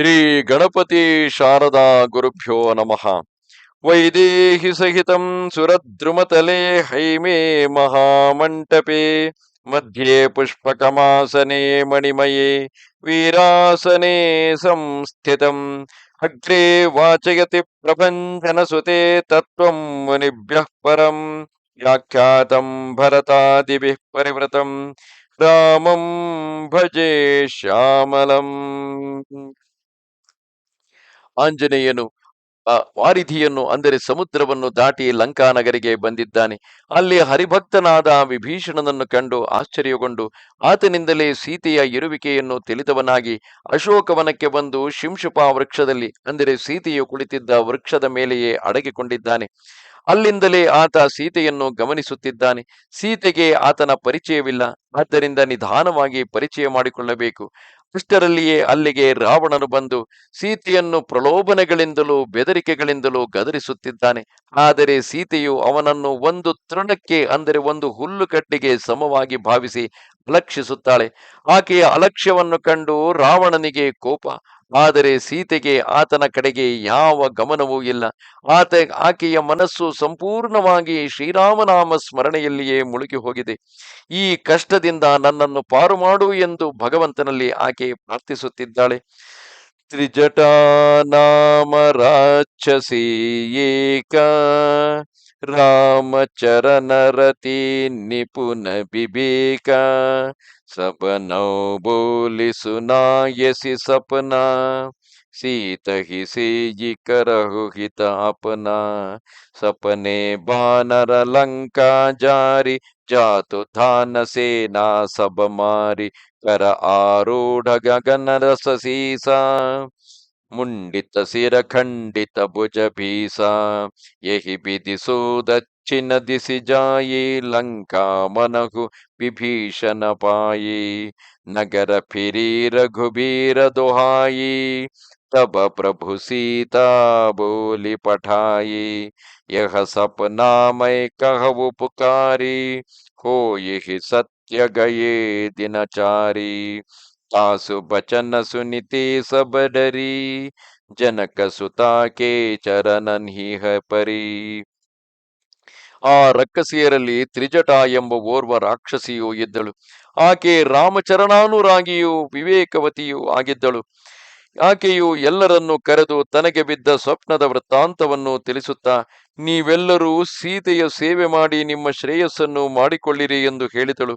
ಶ್ರೀ ಗಣಪತಿ ಶಾರದಾ ಗುರುಭ್ಯೋ ನಮಃ. ವೈದೇಹಿ ಸಹಿತಂ ಸುರದ್ರುಮತಲೆ ಹೈಮೇ ಮಹಾಮಂಟಪೆ. ಮಧ್ಯೆ ಪುಷ್ಪಕಮಾಸನೆ ಮಣಿಮಯೇ. ವೀರಾಸನೆ ಸಂಸ್ಥಿತಂ. ಅಗ್ರೆ ವಾಚಯತಿ ಪ್ರಪಂಚನಸುತೆ ತತ್ವಂ ಮುನಿಭ್ಯಃ ಪರಂ. ವ್ಯಾಖ್ಯಾತಂ ಭರತಾದಿಭಿಃ ಪರಿವೃತಂ. ರಾಮಂ ಭಜೆ ಶ್ಯಾಮಲಂ. ಆಂಜನೇಯನು ವಾರಿಧಿಯನ್ನು, ಅಂದರೆ ಸಮುದ್ರವನ್ನು ದಾಟಿ ಲಂಕಾನಗರಿಗೆ ಬಂದಿದ್ದಾನೆ. ಅಲ್ಲಿ ಹರಿಭಕ್ತನಾದ ವಿಭೀಷಣನನ್ನು ಕಂಡು ಆಶ್ಚರ್ಯಗೊಂಡು, ಆತನಿಂದಲೇ ಸೀತೆಯ ಇರುವಿಕೆಯನ್ನು ತಿಳಿದವನಾಗಿ ಅಶೋಕವನಕ್ಕೆ ಬಂದು ಶಿಂಶುಪ ವೃಕ್ಷದಲ್ಲಿ, ಅಂದರೆ ಸೀತೆಯು ಕುಳಿತಿದ್ದ ವೃಕ್ಷದ ಮೇಲೆಯೇ ಅಡಗಿಕೊಂಡಿದ್ದಾನೆ. ಅಲ್ಲಿಂದಲೇ ಆತ ಸೀತೆಯನ್ನು ಗಮನಿಸುತ್ತಿದ್ದಾನೆ. ಸೀತೆಗೆ ಆತನ ಪರಿಚಯವಿಲ್ಲ. ಆದ್ದರಿಂದ ನಿಧಾನವಾಗಿ ಪರಿಚಯ ಮಾಡಿಕೊಳ್ಳಬೇಕು. ಅಷ್ಟರಲ್ಲಿಯೇ ಅಲ್ಲಿಗೆ ರಾವಣನು ಬಂದು ಸೀತೆಯನ್ನು ಪ್ರಲೋಭನೆಗಳಿಂದಲೂ ಬೆದರಿಕೆಗಳಿಂದಲೂ ಗದರಿಸುತ್ತಿದ್ದಾನೆ. ಆದರೆ ಸೀತೆಯು ಅವನನ್ನು ಒಂದು ತೃಣಕ್ಕೆ ಅಂದರೆ ಒಂದು ಹುಲ್ಲುಕಟ್ಟಿಗೆ ಸಮವಾಗಿ ಭಾವಿಸಿ ಅಲಕ್ಷಿಸುತ್ತಾಳೆ. ಆಕೆಯ ಅಲಕ್ಷ್ಯವನ್ನು ಕಂಡು ರಾವಣನಿಗೆ ಕೋಪ. ಆದರೆ ಸೀತೆಗೆ ಆತನ ಕಡೆಗೆ ಯಾವ ಗಮನವೂ ಇಲ್ಲ. ಆತ, ಆಕೆಯ ಮನಸ್ಸು ಸಂಪೂರ್ಣವಾಗಿ ಶ್ರೀರಾಮನಾಮ ಸ್ಮರಣೆಯಲ್ಲಿಯೇ ಮುಳುಗಿ ಹೋಗಿದೆ ಈ ಕಷ್ಟದಿಂದ ನನ್ನನ್ನು ಪಾರು ಮಾಡು ಎಂದು ಭಗವಂತನಲ್ಲಿ ಆಕೆ ಪ್ರಾರ್ಥಿಸುತ್ತಿದ್ದಾಳೆ. ತ್ರಿಜಟಾ ನಾಮ ಏಕ ರಾಮಚರನರತಿ ನಿಪುಣ ಬಿಬೇಕ ಸಪನೌ ಬೋಲಿ ಸುನಾಯಸಿ ಸಪನಾ सीत ही सेई करहु हित अपना सपने बानर लंका जारी जातु धान सेना सब मारी कर आरूढ़ गगन रस सीसा मुंडित सिर खंडित भुज भीसा, यही सो दक्षिण दिशि जाये, लंका मनहु विभीषण पाये। नगर फिरी रघुबीर दोहाई तब प्रभु सीता बोली पठाई यह सपना मैं कहु पुकारी हो यही सत्य गए दिनचारी। तासु बचन सुनिति सब डरी जनक सुता के ಚರಣನ್ ಹಿಹ ಪರಿ ಆ ರಕ್ಕಸಿಯರಲ್ಲಿ ತ್ರಿಜಟ ಎಂಬ ಓರ್ವ ರಾಕ್ಷಸಿಯು ಇದ್ದಳು ಆಕೆ ರಾಮಚರಣಾನುರಾಗಿಯೂ ವಿವೇಕವತಿಯೂ ಆಗಿದ್ದಳು ಆಕೆಯು ಎಲ್ಲರನ್ನೂ ಕರೆದು ತನಗೆ ಬಿದ್ದ ಸ್ವಪ್ನದ ವೃತ್ತಾಂತವನ್ನು ತಿಳಿಸುತ್ತಾ ನೀವೆಲ್ಲರೂ ಸೀತೆಯ ಸೇವೆ ಮಾಡಿ ನಿಮ್ಮ ಶ್ರೇಯಸ್ಸನ್ನು ಮಾಡಿಕೊಳ್ಳಿರಿ ಎಂದು ಹೇಳಿದಳು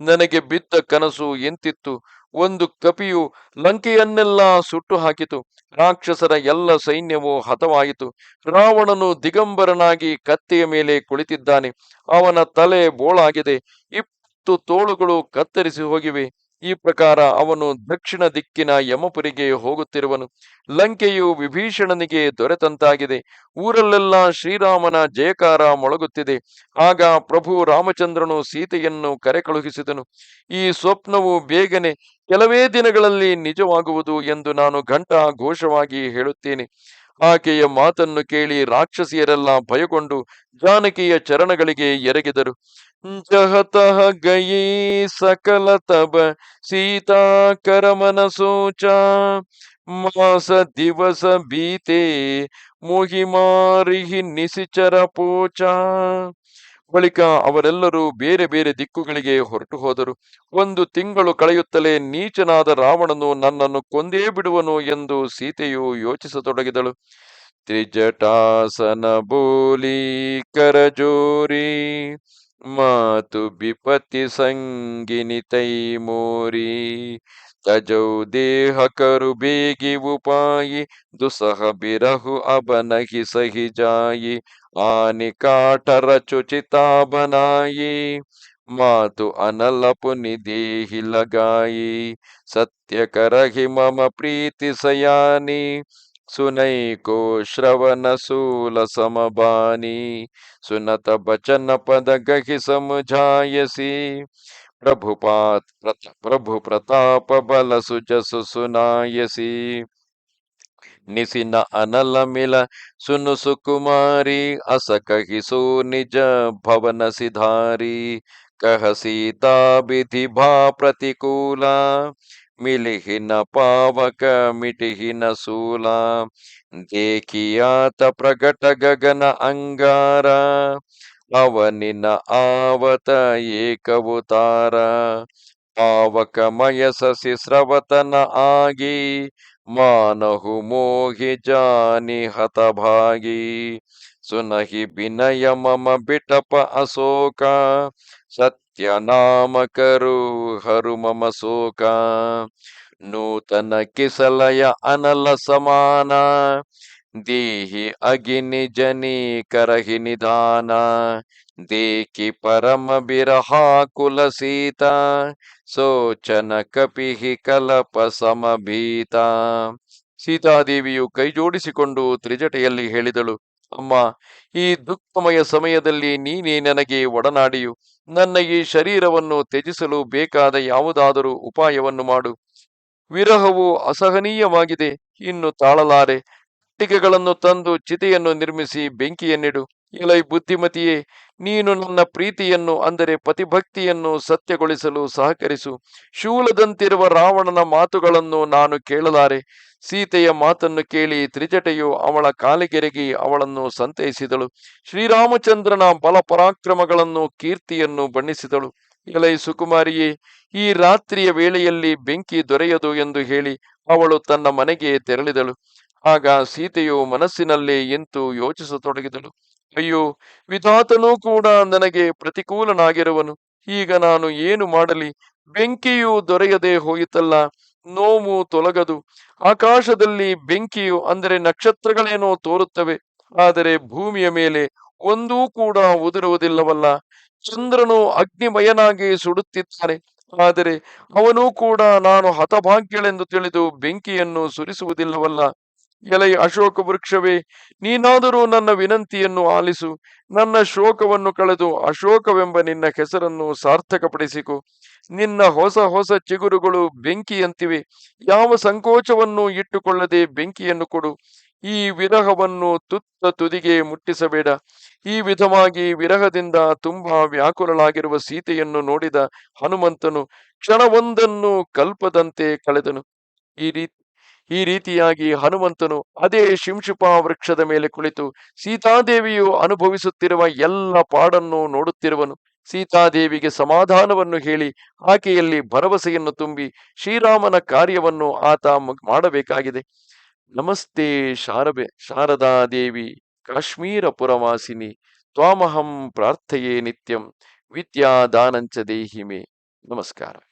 ನನಗೆ ಬಿದ್ದ ಕನಸು ಎಂತಿತ್ತು. ಒಂದು ಕಪಿಯು ಲಂಕೆಯನ್ನೆಲ್ಲ ಸುಟ್ಟು ಹಾಕಿತು ರಾಕ್ಷಸರ ಎಲ್ಲ ಸೈನ್ಯವು ಹತವಾಯಿತು. ರಾವಣನು ದಿಗಂಬರನಾಗಿ ಕತ್ತೆಯ ಮೇಲೆ ಕುಳಿತಿದ್ದಾನೆ. ಅವನ ತಲೆ ಬೋಳಾಗಿದೆ. ಇಪ್ಪತ್ತು ತೋಳುಗಳು ಕತ್ತರಿಸಿ ಹೋಗಿವೆ. ಈ ಪ್ರಕಾರ ಅವನು ದಕ್ಷಿಣ ದಿಕ್ಕಿನ ಯಮಪುರಿಗೆ ಹೋಗುತ್ತಿರುವನು. ಲಂಕೆಯು ವಿಭೀಷಣನಿಗೆ ದೊರೆತಂತಾಗಿದೆ. ಊರಲ್ಲೆಲ್ಲ ಶ್ರೀರಾಮನ ಜಯಕಾರ ಮೊಳಗುತ್ತಿದೆ. ಆಗ ಪ್ರಭು ರಾಮಚಂದ್ರನು ಸೀತೆಯನ್ನು ಕರೆ ಕಳುಹಿಸಿದನು ಈ ಸ್ವಪ್ನವು ಬೇಗನೆ ಕೆಲವೇ ದಿನಗಳಲ್ಲಿ ನಿಜವಾಗುವುದು ಎಂದು ನಾನು ಘಂಟಾ ಘೋಷವಾಗಿ ಹೇಳುತ್ತೇನೆ. ಆಕೆಯ ಮಾತನ್ನು ಕೇಳಿ ರಾಕ್ಷಸಿಯರೆಲ್ಲ ಭಯಗೊಂಡು ಜಾನಕಿಯ ಚರಣಗಳಿಗೆ ಎರಗಿದರು. ಜಹತಃ ಗಯೇ ಸಕಲ ತಬ ಸೀತಾ ಕರಮನ ಸೋಚ ಮಾಸ ದಿವಸ ಬೀತೆ ಮೋಹಿಮಾರಿಹಿ ನಿಸಿಚರ ಪೋಚ ಬಳಿಕ ಅವರೆಲ್ಲರೂ ಬೇರೆ ಬೇರೆ ದಿಕ್ಕುಗಳಿಗೆ ಹೊರಟು ಹೋದರು. ಒಂದು ತಿಂಗಳು ಕಳೆಯುತ್ತಲೇ ನೀಚನಾದ ರಾವಣನು ನನ್ನನ್ನು ಕೊಂದೇ ಬಿಡುವನು ಎಂದು ಸೀತೆಯು ಯೋಚಿಸತೊಡಗಿದಳು. ತ್ರಿಜಟಾಸನ ಬೋಲಿ ಕರಜೋರಿ ಮಾತು ಬಿಪತಿ ಸಂಗಿನಿ ತೈ ಮೋರಿ, ತಜೌ ದೇಹ ಕರು ಬೇಗಿ ಉಪಾಯಿ ದುಸಹ ಬಿರಹು ಅಬನಹಿ ಸಹಿ ಜಾಯಿ ఆనికాటరచుచితాభనాయి మాతు అనలపు నిధీహి లగాయి సత్యకరహి మమ ప్రీతి సయాని సునైకో శ్రవణ శూల సమబాని సునత బచన పద గహి సముఝాయసి ప్రభుపాత్ ప్రభు ప్రతాప బల సుజసు సునాయసి ನಿಸಿನ ಅನಲ ಮಿಲ ಸುನು ಸುಕುಮಾರಿ ಅಸ ಕಹಿಸೋ ನಿಜ ಭವನ ಸಿಧಾರಿ ಕಹ ಸೀತಾ ವಿಧಿ ಭಾ ಪ್ರತಿಕೂಲ ಮಿಲಿಹಿನ ಪಾವಕ ಮಿಟಿಹಿನ ಸೂಲ ದೇಕಿಯಾತ ಪ್ರಕಟ ಗಗನ ಅಂಗಾರ ಅವನಿನ ಆವತ ಏಕವುತಾರ ಪಾವಕಮಯ ಸಸಿ ಸ್ರವತನ ಆಗಿ, ಮಾನಹು ಮೋಹಿ ಜಾನಿ ಹತಭಾಗಿ. ಸುನಹಿ ವಿನಯ ಮಮ ಬಿಟಪ ಅಶೋಕ ಸತ್ಯ ನಾಮಕರು ಹರು ಮಮ ಶೋಕ. ನೂತನ ಕಿಸಲಯ ಅನಲ ಸಮಾನ, ದೇಹಿ ಅಗಿನಿ ಜನಿ ಕರಹಿ ನಿಧಾನ. ದೇಕಿ ಪರಮ ಬಿರಹಾಕುಲ ಸೀತ ಸೋಚನ ಕಪಿಹಿ ಕಲಪ ಸಮಭೀತ ಸೀತಾದೇವಿಯು ಕೈಜೋಡಿಸಿಕೊಂಡು ತ್ರಿಜಟೆಯಲ್ಲಿ ಹೇಳಿದಳು, ಅಮ್ಮ, ಈ ದುಃಖಮಯ ಸಮಯದಲ್ಲಿ ನೀನೇ ನನಗೆ ಒಡನಾಡಿಯು. ನನ್ನ ಈ ಶರೀರವನ್ನು ತ್ಯಜಿಸಲು ಬೇಕಾದ ಯಾವುದಾದರೂ ಉಪಾಯವನ್ನು ಮಾಡು. ವಿರಹವು ಅಸಹನೀಯವಾಗಿದೆ. ಇನ್ನು ತಾಳಲಾರೆ. ಕಟ್ಟಿಗೆಗಳನ್ನು ತಂದು ಚಿತೆಯನ್ನು ನಿರ್ಮಿಸಿ ಬೆಂಕಿಯನ್ನಿಡು. ಇಲೈ ಬುದ್ಧಿಮತಿಯೇ ನೀನು ನನ್ನ ಪ್ರೀತಿಯನ್ನು, ಅಂದರೆ ಪತಿಭಕ್ತಿಯನ್ನು ಸತ್ಯಗೊಳಿಸಲು ಸಹಕರಿಸು. ಶೂಲದಂತಿರುವ ರಾವಣನ ಮಾತುಗಳನ್ನು ನಾನು ಕೇಳಲಾರೆ. ಸೀತೆಯ ಮಾತನ್ನು ಕೇಳಿ ತ್ರಿಜಟೆಯು ಅವಳ ಕಾಲಿಗೆರಗಿ ಅವಳನ್ನು ಸಂತೈಸಿದಳು. ಶ್ರೀರಾಮಚಂದ್ರನ ಬಲ ಪರಾಕ್ರಮಗಳನ್ನು ಕೀರ್ತಿಯನ್ನು ಬಣ್ಣಿಸಿದಳು. ಎಲೈ ಸುಕುಮಾರಿಯೇ, ಈ ರಾತ್ರಿಯ ವೇಳೆಯಲ್ಲಿ ಬೆಂಕಿ ದೊರೆಯದು ಎಂದು ಹೇಳಿ ಅವಳು ತನ್ನ ಮನೆಗೆ ತೆರಳಿದಳು. ಆಗ ಸೀತೆಯು ಮನಸ್ಸಿನಲ್ಲಿ ಎಂತು ಯೋಚಿಸತೊಡಗಿದಳು. ಅಯ್ಯೋ, ವಿಧಾತನೂ ಕೂಡ ನನಗೆ ಪ್ರತಿಕೂಲನಾಗಿರುವನು. ಈಗ ನಾನು ಏನು ಮಾಡಲಿ? ಬೆಂಕಿಯು ದೊರೆಯದೆ ಹೋಯಿತಲ್ಲ, ನೋವು ತೊಲಗದು. ಆಕಾಶದಲ್ಲಿ ಬೆಂಕಿಯು ಅಂದರೆ ನಕ್ಷತ್ರಗಳೇನೋ ತೋರುತ್ತವೆ, ಆದರೆ ಭೂಮಿಯ ಮೇಲೆ ಒಂದೂ ಕೂಡ ಉದುರುವುದಿಲ್ಲವಲ್ಲ. ಚಂದ್ರನು ಅಗ್ನಿಮಯನಾಗಿ ಸುಡುತ್ತಿದ್ದಾನೆ, ಆದರೆ ಅವನೂ ಕೂಡ ನಾನು ಹತಭಾಗ್ಯಳೆಂದು ತಿಳಿದು ಬೆಂಕಿಯನ್ನು ಸುರಿಸುವುದಿಲ್ಲವಲ್ಲ. ಎಲೈ ಅಶೋಕ ವೃಕ್ಷವೇ ನೀನಾದರೂ ನನ್ನ ವಿನಂತಿಯನ್ನು ಆಲಿಸು. ನನ್ನ ಶೋಕವನ್ನು ಕಳೆದು ಅಶೋಕವೆಂಬ ನಿನ್ನ ಹೆಸರನ್ನು ಸಾರ್ಥಕಪಡಿಸಿಕೊ. ನಿನ್ನ ಹೊಸ ಹೊಸ ಚಿಗುರುಗಳು ಬೆಂಕಿಯಂತಿವೆ. ಯಾವ ಸಂಕೋಚವನ್ನು ಇಟ್ಟುಕೊಳ್ಳದೆ ಬೆಂಕಿಯನ್ನು ಕೊಡು. ಈ ವಿರಹವನ್ನು ತುತ್ತ ತುದಿಗೆ ಮುಟ್ಟಿಸಬೇಡ. ಈ ವಿಧವಾಗಿ ವಿರಹದಿಂದ ತುಂಬಾ ವ್ಯಾಕುಲಳಾಗಿರುವ ಸೀತೆಯನ್ನು ನೋಡಿದ ಹನುಮಂತನು ಕ್ಷಣವೊಂದನ್ನು ಕಲ್ಪದಂತೆ ಕಳೆದನು. ಈ ರೀತಿ ಈ ರೀತಿಯಾಗಿ ಹನುಮಂತನು ಅದೇ ಶಿಂಶುಪ ವೃಕ್ಷದ ಮೇಲೆ ಕುಳಿತು ಸೀತಾದೇವಿಯು ಅನುಭವಿಸುತ್ತಿರುವ ಎಲ್ಲ ಪಾಡನ್ನು ನೋಡುತ್ತಿರುವನು. ಸೀತಾದೇವಿಗೆ ಸಮಾಧಾನವನ್ನು ಹೇಳಿ ಆಕೆಯಲ್ಲಿ ಭರವಸೆಯನ್ನು ತುಂಬಿ ಶ್ರೀರಾಮನ ಕಾರ್ಯವನ್ನು ಆತ ಮಾಡಬೇಕಾಗಿದೆ. ನಮಸ್ತೆ ಶಾರಬೆ ಶಾರದಾದೇವಿ ಕಾಶ್ಮೀರ ಪುರವಾಸಿನಿ ತ್ವಾಮಹಂ ಪ್ರಾರ್ಥೆಯೇ ನಿತ್ಯಂ, ವಿದ್ಯಾದಾನಂಚ ದೇಹಿಮೆ. ನಮಸ್ಕಾರ.